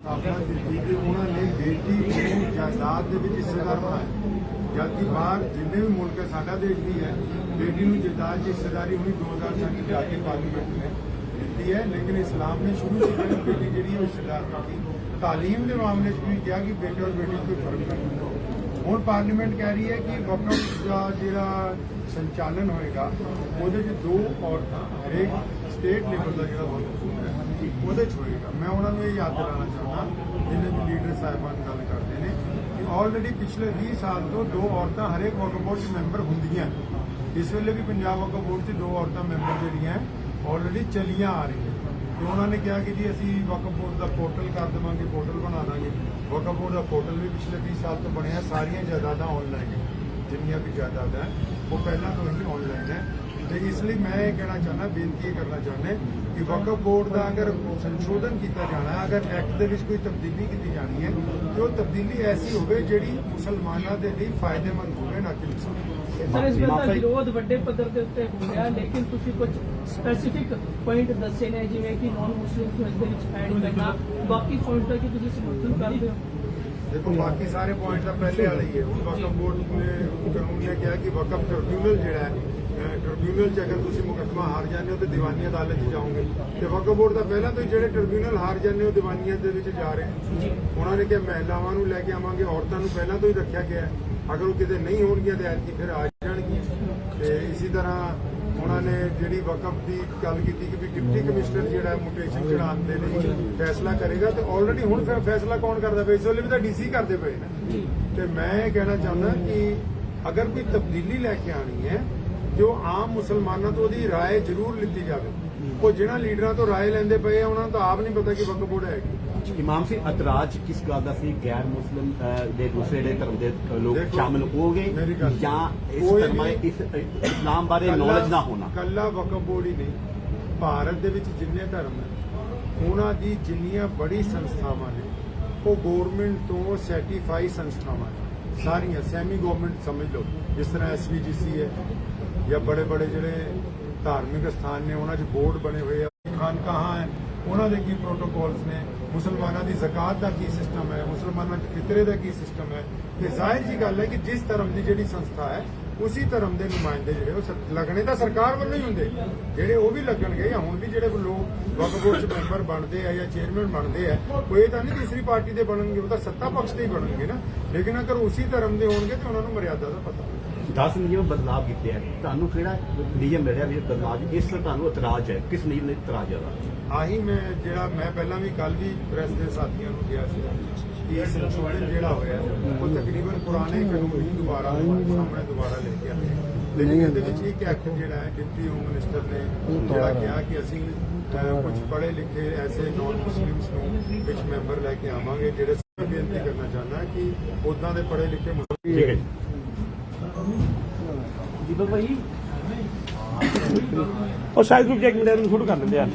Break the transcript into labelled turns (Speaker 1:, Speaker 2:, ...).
Speaker 1: ਉਹਨਾਂ ਨੇ ਬੇਟੀ ਨੂੰ ਜਾਇਦਾਦ ਦੇ ਵਿੱਚ ਹਿੱਸੇਦਾਰ ਬਣਾਇਆ। ਜਦਕਿ ਬਾਹਰ ਜਿੰਨੇ ਵੀ ਮੁਲਕ ਸਾਡਾ ਦੇਸ਼ ਵੀ ਹੈ, ਬੇਟੀ ਨੂੰ ਜਾਇਦਾਦ 'ਚ ਹਿੱਸੇਦਾਰੀ ਹੁਣੀ 2007 ਦੀ ਜਾ ਕੇ ਪਾਰਲੀਮੈਂਟ ਨੇ ਦਿੱਤੀ ਹੈ। ਲੇਕਿਨ ਇਸਲਾਮ ਨੇ ਸ਼ੁਰੂ ਤੋਂ ਹੀ ਬੇਟੀ ਜਿਹੜੀ ਉਹ ਹਿੱਸੇਦਾਰ ਕੀਤੀ ਤਾਲੀਮ ਦੇ ਮਾਮਲੇ 'ਚ ਵੀ ਕਿਹਾ ਕਿ ਬੇਟੇ ਔਰ ਬੇਟੀ ਕੋਈ ਫ਼ਰਕ ਨਹੀਂ ਹੁਣ ਪਾਰਲੀਮੈਂਟ ਕਹਿ ਰਹੀ ਹੈ ਕਿ ਵਕਫ ਦਾ ਜਿਹੜਾ ਸੰਚਾਲਨ ਹੋਏਗਾ, ਉਹਦੇ 'ਚ ਦੋ ਔਰਤਾਂ, ਹਰੇਕ ਸਟੇਟ ਲੈਵਲ ਦਾ ਜਿਹੜਾ ਵਕਫ ਹੈ ਉਹਦੇ 'ਚ ਹੋਏਗਾ। ਮੈਂ ਉਹਨਾਂ ਨੂੰ ਇਹ ਯਾਦ ਦਿਲਾਉਣਾ ਚਾਹੁੰਦਾ, ਜਿੰਨੇ ਵੀ ਲੀਡਰ ਸਾਹਿਬਾਨ ਗੱਲ ਕਰਦੇ ਨੇ, ਕਿ ਆਲਰੇਡੀ ਪਿਛਲੇ 20 ਸਾਲ ਤੋਂ ਦੋ ਔਰਤਾਂ ਹਰੇਕ ਵਕਫ ਬੋਰਡ 'ਚ ਮੈਂਬਰ ਹੁੰਦੀਆਂ ਇਸ ਵੇਲੇ ਵੀ ਪੰਜਾਬ ਵਕਫ ਬੋਰਡ 'ਚ ਦੋ ਔਰਤਾਂ ਮੈਂਬਰ ਜਿਹੜੀਆਂ ਆਲਰੇਡੀ ਚਲੀਆਂ ਆ ਰਹੀਆਂ ਤੇ ਉਹਨਾਂ ਨੇ ਕਿਹਾ ਕਿ ਜੀ, ਅਸੀਂ ਵਕਫ ਬੋਰਡ ਦਾ ਪੋਰਟਲ ਕਰ ਦੇਵਾਂਗੇ ਪੋਰਟਲ ਬਣਾ ਦਾਂਗੇ। ਵਕਫ ਬੋਰਡ ਦਾ ਪੋਰਟਲ ਵੀ ਪਿਛਲੇ 20 ਸਾਲ ਤੋਂ ਬਣਿਆ, ਸਾਰੀਆਂ ਜਾਇਦਾਦਾਂ ਆਨਲਾਈਨ ਹੈ। ਜਿੰਨੀਆਂ ਵੀ ਜਾਇਦਾਦਾਂ ਹੈ, ਉਹ ਪਹਿਲਾਂ ਤੋਂ ਹੀ ਆਨਲਾਈਨ ਹੈ। ਤੇ ਇਸ ਲਈ ਮੈਂ ਇਹ ਕਹਿਣਾ ਚਾਹੁੰਦਾ ਬੇਨਤੀ ਕਰਨਾ ਚਾਹੁੰਦਾ ਕਿ ਵਕਫ ਬੋਰਡ ਦਾ ਅਗਰ ਸੰਸ਼ੋਧਨ ਕੀਤਾ ਜਾਣਾ ਅਗਰ ਐਕਟ ਦੇ ਵਿੱਚ ਕੋਈ ਤਬਦੀਲੀ ਕੀਤੀ ਜਾਣੀ ਹੈ ਤੇ ਉਹ ਤਬਦੀਲੀ ਐਸੀ ਹੋਵੇ ਜਿਹੜੀ ਮੁਸਲਮਾਨਾਂ ਦੇ ਲਈ ਫਾਇਦੇਮੰਦ ਹੋਵੇ ਨਾ ਕਿ
Speaker 2: ਸਰ ਇਸ ਵੇਲੇ ਵਿਰੋਧ ਵੱਡੇ ਪੱਧਰ ਦੇ ਉੱਤੇ ਹੋ ਰਿਹਾ ਲੇਕਿਨ ਤੁਸੀਂ ਕੁਝ ਸਪੈਸੀਫਿਕ ਪੁਆਇੰਟ ਦੱਸੇ ਨੇ ਜਿਵੇਂ ਕਿ ਨਾਨ ਮੁਸਲਿਮਸ ਨੂੰ ਇਸ ਦੇ ਵਿੱਚ ਐਡ ਕਰਨਾ। ਬਾਕੀ ਪੁਆਇੰਟ ਦਾ ਕੀ ਤੁਸੀਂ ਸਮਰਥਨ ਕਰਦੇ ਹੋ?
Speaker 1: ਦੇਖੋ ਬਾਕੀ ਸਾਰੇ ਪੁਆਇੰਟ ਤਾਂ ਪਹਿਲੇ ਵਾਲੇ ਹੀ ਹੈ। ਹੁਣ ਵਕਫ ਬੋਰਡ ਨੇ ਕਾਨੂੰਨ ਨੇ ਕਿਹਾ ਕਿ ਵਕਫ ਟ੍ਰਿਬਿਊਨਲ ਜਿਹੜਾ ਹੈ ਟ੍ਰਿਬਿਊਨਲ 'ਚ ਅਗਰ ਤੁਸੀਂ ਮੁਕੱਦਮਾ ਹਾਰ ਜਾਂਦੇ ਹੋ ਤੇ ਦੀਵਾਨੀ ਅਦਾਲਤ 'ਚ ਜਾਓਗੇ। ਤੇ ਵਕਫ ਬੋਰਡ ਦਾ ਪਹਿਲਾਂ ਤੋਂ ਹੀ ਜਿਹੜੇ ਟ੍ਰਿਬਿਊਨਲ ਹਾਰ ਜਾਂਦੇ ਹੋ ਦੀਵਾਨੀਆਂ ਦੇ ਵਿੱਚ ਜਾ ਰਹੇ ਹਨ। ਉਹਨਾਂ ਨੇ ਕਿਹਾ ਮਹਿਲਾਵਾਂ ਨੂੰ ਲੈ ਕੇ ਆਵਾਂਗੇ ਔਰਤਾਂ ਨੂੰ ਪਹਿਲਾਂ ਤੋਂ ਹੀ ਰੱਖਿਆ ਗਿਆ ਹੈ। ਅਗਰ ਉਹ ਕਿਤੇ ਨਹੀਂ ਹੋਣਗੀਆਂ ਤੇ ਐਤਕੀ ਫਿਰ ਆ ਜਾਣਗੀਆਂ। ਤੇ ਇਸੇ ਤਰ੍ਹਾਂ ਉਹਨਾਂ ਨੇ ਜਿਹੜੀ ਵਕਫ ਦੀ ਗੱਲ ਕੀਤੀ ਕਿ ਵੀ ਡਿਪਟੀ ਕਮਿਸ਼ਨਰ ਜਿਹੜਾ ਮੁਟੇਸ਼ਨ ਚੜਾਉਣ ਦੇ ਲਈ ਫੈਸਲਾ ਕਰੇਗਾ ਤੇ ਆਲਰੇਡੀ ਹੁਣ ਫਿਰ ਫੈਸਲਾ ਕੌਣ ਕਰਦਾ ਪਿਆ? ਇਸ ਵੇਲੇ ਵੀ ਤਾਂ ਡੀਸੀ ਕਰਦੇ ਪਏ ਨੇ। ਤੇ ਮੈਂ ਇਹ ਕਹਿਣਾ ਚਾਹੁੰਦਾ ਕਿ ਅਗਰ ਕੋਈ ਤਬਦੀਲੀ ਲੈ ਕੇ ਆਣੀ ਹੈ ਜੋ ਆਮ ਮੁਸਲਮਾਨਾਂ ਤੋਂ ਉਹਦੀ رائے ਜ਼ਰੂਰ ਲਿੱਤੀ ਜਾਵੇ ਉਹ ਜਿਹਨਾਂ ਲੀਡਰਾਂ ਤੋਂ رائے ਲੈਂਦੇ ਪਏ ਆ ਉਹਨਾਂ ਨੂੰ ਤਾਂ ਆਪ ਨਹੀਂ ਪਤਾ ਕਿ ਵਕਫ ਬੋਰਡ ਹੈ ਕੀ
Speaker 3: ਇਮਾਮ ਸਿੰਘ ਇਤਰਾਜ਼ ਕਿਸ ਗੱਲ ਦਾ ਸੀ ਗੈਰ ਮੁਸਲਿਮ ਅਹ, ਦੇ ਦੂਸਰੇ ਦੇ ਧਰਮ ਦੇ ਅਹ, ਲੋਕ
Speaker 1: ਦੇਖੋ,
Speaker 3: ਸ਼ਾਮਲ ਹੋਗੇ
Speaker 1: ਮੇਰੀ ਗੱਲ
Speaker 3: ਜਾਂ ਇਸ
Speaker 1: ਕੋਈ
Speaker 3: ਧਰਮਾਂ
Speaker 1: ਵੀ-
Speaker 3: ਇਸ ਅਹ, ਇਸਲਾਮ ਬਾਰੇ ਨੌਲੇਜ ਨਾ ਹੋਣਾ
Speaker 1: ਕੱਲਾ ਵਕਫ ਬੋਰਡ ਹੀ ਨਹੀਂ ਭਾਰਤ ਦੇ ਵਿੱਚ ਜਿੰਨੇ ਧਰਮ ਨੇ ਉਹਨਾਂ ਦੀ ਜਿੰਨੀਆਂ ਬੜੀ ਸੰਸਥਾਵਾਂ ਨੇ ਉਹ ਗਵਰਨਮੈਂਟ ਤੋਂ ਸਰਟੀਫਾਈ ਸੰਸਥਾਵਾਂ ਨੇ ਸਾਰੀਆਂ ਸੈਮੀ ਗਵਰਨਮੈਂਟ ਸਮਝ ਲਓ ਜਿਸ ਤਰ੍ਹਾਂ ਐਸਵੀਜੀਸੀ ਹੈ ਜਾਂ ਬੜੇ ਬੜੇ ਜਿਹੜੇ ਧਾਰਮਿਕ ਸਥਾਨ ਨੇ, ਉਹਨਾਂ 'ਚ ਬੋਰਡ ਬਣੇ ਹੋਏ ਆ। ਖਾਨਕਾਹਾਂ ਹੈ, ਉਹਨਾਂ ਦੇ ਕੀ ਪ੍ਰੋਟੋਕੋਲਸ ਨੇ? ਮੁਸਲਮਾਨਾਂ ਦੀ ਜ਼ਕਾਤ ਦਾ ਕੀ ਸਿਸਟਮ ਹੈ? ਮੁਸਲਮਾਨਾਂ ਦੇ ਫਿਤਰੇ ਦਾ ਕੀ ਸਿਸਟਮ ਹੈ? ਤੇ ਜ਼ਾਹਿਰ ਜੀ ਗੱਲ ਹੈ ਕਿ ਜਿਸ ਧਰਮ ਦੀ ਜਿਹੜੀ ਸੰਸਥਾ ਹੈ, ਉਸੇ ਧਰਮ ਦੇ ਨੁਮਾਇੰਦੇ ਜਿਹੜੇ ਉਹ ਲੱਗਣੇ ਤਾਂ ਸਰਕਾਰ ਵੱਲੋਂ ਹੀ ਹੁੰਦੇ। ਜਿਹੜੇ ਉਹ ਵੀ ਲੱਗਣਗੇ ਜਾਂ ਹੁਣ ਵੀ ਜਿਹੜੇ ਲੋਕ ਵਕਫ ਬੋਰਡ ਚ ਮੈਂਬਰ ਬਣਦੇ ਆ ਜਾਂ ਚੇਅਰਮੈਨ ਬਣਦੇ ਆ, ਉਹ ਇਹ ਤਾਂ ਨਹੀਂ ਤੀਸਰੀ ਪਾਰਟੀ ਦੇ ਬਣਨਗੇ, ਉਹ ਤਾਂ ਸੱਤਾ ਪਕਸ਼ ਦੇ ਹੀ ਬਣਨਗੇ ਨਾ। ਲੇਕਿਨ ਅਗਰ ਉਸੇ ਧਰਮ ਦੇ ਹੋਣਗੇ, ਤਾਂ ਉਹਨਾਂ ਨੂੰ ਮਰਿਆਦਾ ਦਾ ਪਤਾ
Speaker 3: 10 ਨਿਯਮ ਬਦਲਾਵ ਕੀਤੇ ਹੈ ਤੁਹਾਨੂੰ ਕਿਹੜਾ ਨਿਯਮ ਮਿਲਿਆ ਵੀ ਬਦਲਾਵ? ਇਸ ਤਰ੍ਹਾਂ ਤੁਹਾਨੂੰ ਇਤਰਾਜ਼ ਹੈ। ਕਿਸ ਨਿਯਮ ਨੇ ਇਤਰਾਜ਼ ਹੈ
Speaker 1: ਆਹੀ ਮੈਂ ਜਿਹੜਾ ਮੈਂ ਪਹਿਲਾਂ ਵੀ ਕੱਲ ਵੀ ਪ੍ਰੈਸ ਦੇ ਸਾਥੀਆਂ ਨੂੰ ਕਿਹਾ ਸੀ ਕਿ ਸੰਸ਼ੋਧਨ ਜਿਹੜਾ ਹੋਇਆ ਉਹ ਤਕਰੀਬਨ ਪੁਰਾਣੇ ਕਾਨੂੰਨ ਹੀ ਦੁਬਾਰਾ ਸਾਹਮਣੇ ਦੁਬਾਰਾ ਲੈ ਕੇ ਆਏ। ਲੇਕਿਨ ਇਹਦੇ ਵਿੱਚ ਇੱਕ ਐਕਟ ਜਿਹੜਾ ਹੈ ਡਿਪਟੀ ਹੋਮ ਮਿਨਿਸਟਰ ਨੇ ਜਿਹੜਾ ਕਿਹਾ ਕਿ ਅਸੀਂ ਕੁਝ ਪੜ੍ਹੇ ਲਿਖੇ ਐਸੇ ਨਾਨ ਮੁਸਲਿਮਸ ਨੂੰ ਵਿੱਚ ਮੈਂਬਰ ਲੈ ਕੇ ਆਵਾਂਗੇ ਜਿਹੜੇ ਬੇਨਤੀ ਕਰਨਾ ਚਾਹੁੰਦਾ ਕਿ ਉਦਾਂ ਦੇ ਪੜ੍ਹੇ ਲਿਖੇ ਮੁਸਲਿਮ
Speaker 3: ਠੀਕ ਹੈ ਜੀ।
Speaker 2: ਦੀਪਕ ਭਾਈ
Speaker 4: ਉਹ ਸ਼ਾਇਦ ਗਰੁੱਪ ਇੱਕ ਮਿੰਟ ਨੂੰ ਸ਼ੁਰੂ ਕਰ ਦਿੰਦੇ ਆ।